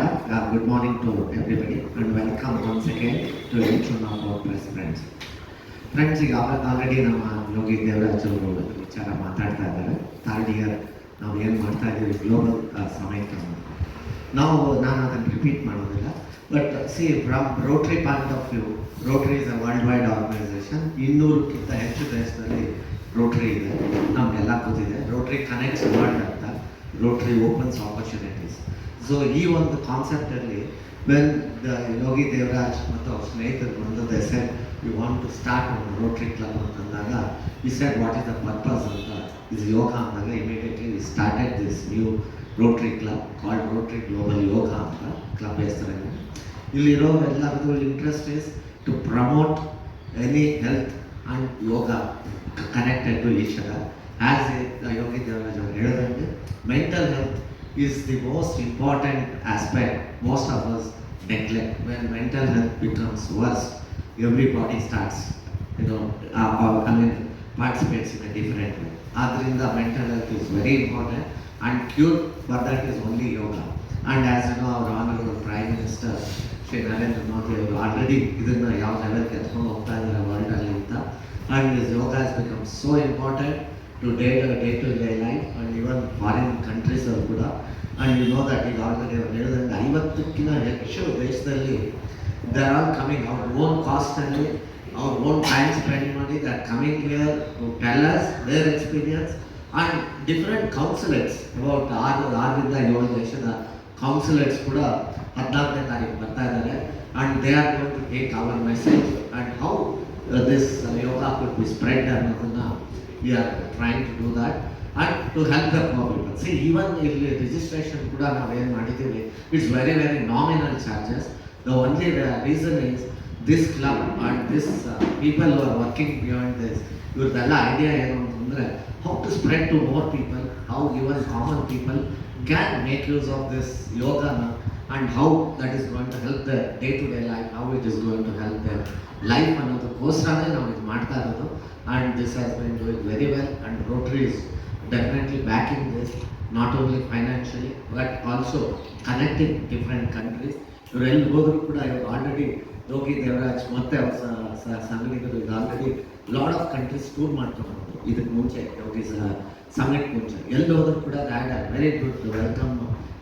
uh, good morning to everybody and welcome once again to one of our press friends. Friends ಈಗ already ನಮ್ಮ ಯೋಗಿ ದೇವರಾಜ್ ವಿಚಾರ ಮಾತಾಡ್ತಾ ಇದ್ದಾರೆ. Third year ನಾವು ಏನು ಮಾಡ್ತಾ ಇದ್ದೀವಿ? ಗ್ಲೋಬಲ್ ಸಮೇತ. ನಾವು ನಾನು ಅದನ್ನು ರಿಪೀಟ್ ಮಾಡೋದಿಲ್ಲ. But see from Rotary point of view Rotary is a world wide organization ಇನ್ನೂರಕ್ಕಿಂತ ಹೆಚ್ಚು ದೇಶದಲ್ಲಿ ರೋಟ್ರಿ ಇದೆ. ನಮಗೆಲ್ಲ ಗೊತ್ತಿದೆ. ರೋಟ್ರಿ ಕನೆಕ್ಟ್ಸ್ ವರ್ಲ್ಡ್ ಅಂತ. ರೋಟ್ರಿ ಓಪನ್ಸ್ ಆಪರ್ಚುನಿಟೀಸ್ ಸೊ ಈ ಒಂದು ಕಾನ್ಸೆಪ್ಟಲ್ಲಿ ವೆನ್ ದ ಯೋಗಿ ದೇವರಾಜ್ ಮತ್ತು ಅವ್ರ ಸ್ನೇಹಿತರು ಬಂದು the set you want to start ಒಂದು ರೋಟ್ರಿ ಕ್ಲಬ್ ಅಂತಂದಾಗ ಈ set what is the purpose ಅಂತ ಇಸ್ ಯೋಗ ಅಂದಾಗ immediately we started this new Rotary club called Rotary global yoga ಅಂತ ಕ್ಲಬ್ ಹೆಸರಲ್ಲಿ ಇಲ್ಲಿರೋ ಎಲ್ಲರದ್ದು interest is to promote any health and yoga connected to Ishwara as a Yogi Devraj ಅವರು ಹೇಳಿದಂಗೆ mental health is the most important aspect most of us neglect. When mental health becomes worse, everybody starts, you know, uh, uh, I mean, participates in a different way. Adrinda mental health is very important and cure for that is only yoga. And as you know, our honorable Prime Minister, Shri Narendra Modi, ಅವರು already ಇದನ್ನು ಯಾವ ಲೆವೆಲ್ಗೆ ಎತ್ಕೊಂಡು ಹೋಗ್ತಾ ಇದ್ದಾರೆ world ಅಂತ yoga has become so important to day day to day life, and even foreign countries ಅವರು ಕೂಡ ಆ್ಯಂಡ್ ಯು ನೋ ದಟ್ ಈಗ ಆಲ್ರೆಡಿ ಅವ್ರು ಹೇಳಿದಂಗೆ ಐವತ್ತಕ್ಕಿಂತ ಹೆಚ್ಚು ದೇಶದಲ್ಲಿ ದರ್ ಆರ್ ಕಮಿಂಗ್ ಅವ್ರ ಓನ್ ಕಾಸ್ಟಲ್ಲಿ ಅವ್ರ ಓನ್ ಟೈಮ್ ಸ್ಪೆಂಡ್ ಮಾಡಿ there coming here to tell there experience and different ಕೌನ್ಸಿಲೇಟ್ಸ್ about ಆರು ಆರರಿಂದ ಏಳು ದೇಶದ ಕೌನ್ಸಿಲೇಟ್ಸ್ ಕೂಡ ಹದಿನಾಲ್ಕನೇ ತಾರೀಕು ಬರ್ತಾ ಇದ್ದಾರೆ. And they are going to take our message and how this yoga could be spread ಅನ್ನೋದನ್ನು we are trying to do that and to help the people see even ಇಲ್ಲಿ ರಿಜಿಸ್ಟ್ರೇಷನ್ ಕೂಡ ನಾವೇನು ಮಾಡಿದ್ದೀವಿ it's very very nominal charges the only reason is this club and this people are working beyond this ಇವ್ರದ್ದೆಲ್ಲ idea ಏನು ಅಂತಂದರೆ how to spread to more people how even common people can make use of this ಯೋಗನ and how that is going to help the day to day life how it is going to help the life ಅನ್ನೋದಕ್ಕೋಸ್ಕರನೇ ನಾವು ಇದು ಮಾಡ್ತಾ ಇರೋದು. And this has been doing very well and Rotary is definitely backing this not only financially but also connecting different countries ಇವ್ರು ಎಲ್ಲಿ ಹೋದ್ರು ಕೂಡ ಇವರು already Yogi Devaraj ಮತ್ತೆ ಅವರ ಸಂಗಡಿಗರು ಇದು already lot of countries tour ಮಾಡ್ಕೊಂಡು ಇದಕ್ಕೆ ಮುಂಚೆ ಯೋಗಿ ಸಮಿಟ್ ಮುಂಚೆ. ಎಲ್ಲಿ ಹೋದ್ರು ಕೂಡ that are very good welcome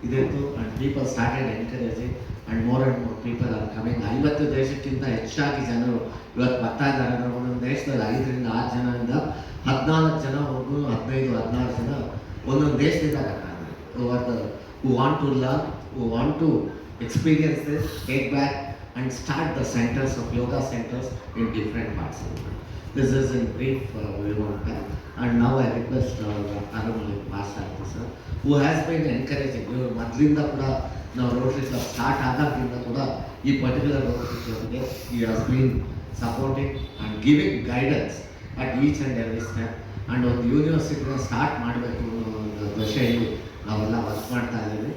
ಇದಿತ್ತು. And people started encouraging and more and more people are coming ಐವತ್ತು ದೇಶಕ್ಕಿಂತ ಹೆಚ್ಚಾಗಿ ಜನರು ಇವತ್ತು ಬರ್ತಾ ಇದ್ದಾರೆ. ಅಂದ್ರೆ ಒಂದೊಂದು ದೇಶದಲ್ಲಿ ಐದರಿಂದ ಆರು ಜನರಿಂದ ಹದಿನಾಲ್ಕು ಜನ ಹೋಗು, ಹದಿನೈದು, ಹದಿನಾರು ಜನ ಒಂದೊಂದು ದೇಶದಿಂದ ಬರ್ತಾ ಇದ್ದಾರೆ. Want to learn who want to experience take back and start the centres of yoga centres in different parts this is in brief we want and ನಾವು ಐ ರಿಕ್ವೆಸ್ಟ್ ಅರಮಲ್ಲಿ ಪಾಸ್ ಆಗ್ತೀವಿ sir who has been encouraging ಇವರು ಮೊದಲಿಂದ ಕೂಡ ನಾವು rotary club start ಆದಾಗಿಂದ ಕೂಡ ಈ particular rotary ಕ್ಲಬ್ಗೆ ಈ has been supporting and giving guidance at each and every step and ಒಂದು ಯೂನಿವರ್ಸಿಟಿನ ಸ್ಟಾರ್ಟ್ ಮಾಡಬೇಕು ಅನ್ನೋ ಒಂದು ದಶೆಯಲ್ಲಿ ನಾವೆಲ್ಲ ವರ್ಕ್ ಮಾಡ್ತಾ ಇದ್ದೀವಿ.